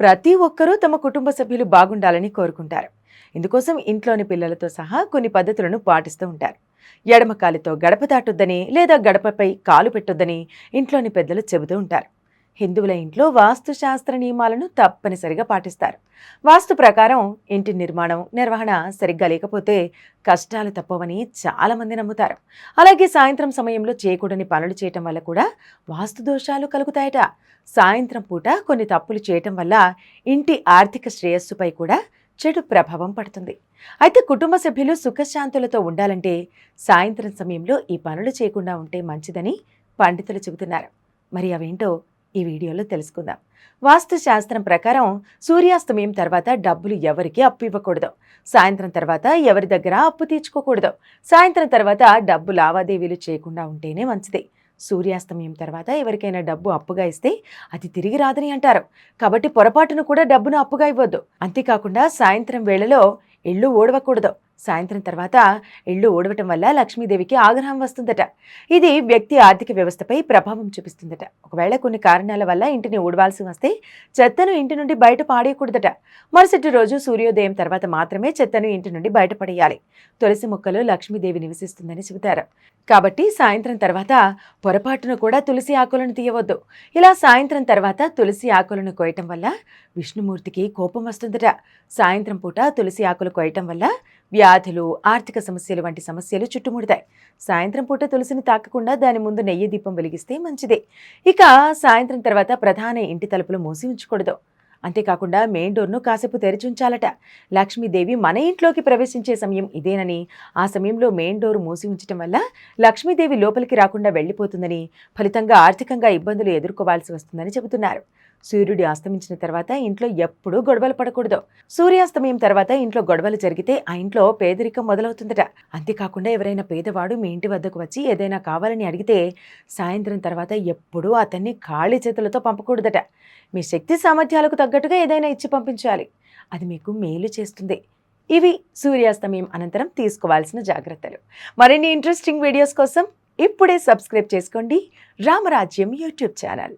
ప్రతి ఒక్కరూ తమ కుటుంబ సభ్యులు బాగుండాలని కోరుకుంటారు. ఇందుకోసం ఇంట్లోని పిల్లలతో సహా కొన్ని పద్ధతులను పాటిస్తూ ఉంటారు. ఎడమ కాలితో గడప దాటొద్దని లేదా గడపపై కాలు పెట్టొద్దని ఇంట్లోని పెద్దలు చెబుతూ ఉంటారు. హిందువుల ఇంట్లో వాస్తుశాస్త్ర నియమాలను తప్పనిసరిగా పాటిస్తారు. వాస్తు ప్రకారం ఇంటి నిర్మాణం నిర్వహణ సరిగ్గా లేకపోతే కష్టాలు తప్పవని చాలామంది నమ్ముతారు. అలాగే సాయంత్రం సమయంలో చేయకూడని పనులు చేయటం వల్ల కూడా వాస్తు దోషాలు కలుగుతాయట. సాయంత్రం పూట కొన్ని తప్పులు చేయటం వల్ల ఇంటి ఆర్థిక శ్రేయస్సుపై కూడా చెడు ప్రభావం పడుతుంది. అయితే కుటుంబ సభ్యులు సుఖశాంతులతో ఉండాలంటే సాయంత్రం సమయంలో ఈ పనులు చేయకుండా ఉంటే మంచిదని పండితులు చెబుతున్నారు. మరి అవేంటో ఈ వీడియోలో తెలుసుకుందాం. వాస్తుశాస్త్రం ప్రకారం సూర్యాస్తమయం తర్వాత డబ్బులు ఎవరికి అప్పు ఇవ్వకూడదు. సాయంత్రం తర్వాత ఎవరి దగ్గర అప్పు తీర్చుకోకూడదు. సాయంత్రం తర్వాత డబ్బు లావాదేవీలు చేయకుండా ఉంటేనే మంచిది. సూర్యాస్తమయం తర్వాత ఎవరికైనా డబ్బు అప్పుగా ఇస్తే అది తిరిగి రాదని అంటారు. కాబట్టి పొరపాటును కూడా డబ్బును అప్పుగా ఇవ్వద్దు. అంతేకాకుండా సాయంత్రం వేళలో ఇళ్ళు ఓడవకూడదు సాయంత్రం తర్వాత ఇళ్ళు ఓడవటం వల్ల లక్ష్మీదేవికి ఆగ్రహం వస్తుందట. ఇది వ్యక్తి ఆర్థిక వ్యవస్థపై ప్రభావం చూపిస్తుందట. ఒకవేళ కొన్ని కారణాల వల్ల ఇంటిని ఊడవాల్సి వస్తే చెత్తను ఇంటి నుండి బయట పాడేయకూడదట. మరుసటి రోజు సూర్యోదయం తర్వాత మాత్రమే చెత్తను ఇంటి నుండి బయటపడేయాలి తులసి మొక్కలో లక్ష్మీదేవి నివసిస్తుందని చెబుతారు. కాబట్టి సాయంత్రం తర్వాత పొరపాటున కూడా తులసి ఆకులను తీయవద్దు. ఇలా సాయంత్రం తర్వాత తులసి ఆకులను కోయటం వల్ల విష్ణుమూర్తికి కోపం వస్తుందట. సాయంత్రం పూట తులసి ఆకులు కోయటం వల్ల వ్యాధులు ఆర్థిక సమస్యలు వంటి సమస్యలు చుట్టుముడతాయి. సాయంత్రం పూట తులసిని తాకకుండా దాని ముందు నెయ్యి దీపం వెలిగిస్తే మంచిదే. ఇక సాయంత్రం తర్వాత ప్రధాన ఇంటి తలుపులు మూసి ఉంచకూడదు. అంతేకాకుండా మెయిన్ డోర్ను కాసేపు తెరిచి ఉంచాలట. లక్ష్మీదేవి మన ఇంట్లోకి ప్రవేశించే సమయం ఇదేనని ఆ సమయంలో మెయిన్ డోర్ మూసి ఉంచడం వల్ల లక్ష్మీదేవి లోపలికి రాకుండా వెళ్ళిపోతుందని ఫలితంగా ఆర్థికంగా ఇబ్బందులు ఎదుర్కోవాల్సి వస్తుందని చెబుతున్నారు. సూర్యుడు అస్తమించిన తర్వాత ఇంట్లో ఎప్పుడూ గొడవలు పడకూడదు. సూర్యాస్తమయం తర్వాత ఇంట్లో గొడవలు జరిగితే ఆ ఇంట్లో పేదరికం మొదలవుతుందట. అంతేకాకుండా ఎవరైనా పేదవాడు మీ ఇంటి వద్దకు వచ్చి ఏదైనా కావాలని అడిగితే సాయంత్రం తర్వాత ఎప్పుడూ అతన్ని ఖాళీ చేతులతో పంపకూడదట. మీ శక్తి సామర్థ్యాలకు తగ్గట్టుగా ఏదైనా ఇచ్చి పంపించాలి. అది మీకు మేలు చేస్తుంది. ఇవి సూర్యాస్తమయం అనంతరం తీసుకోవాల్సిన జాగ్రత్తలు. మరిన్ని ఇంట్రెస్టింగ్ వీడియోస్ కోసం ఇప్పుడే సబ్స్క్రైబ్ చేసుకోండి. రామరాజ్యం యూట్యూబ్ ఛానల్.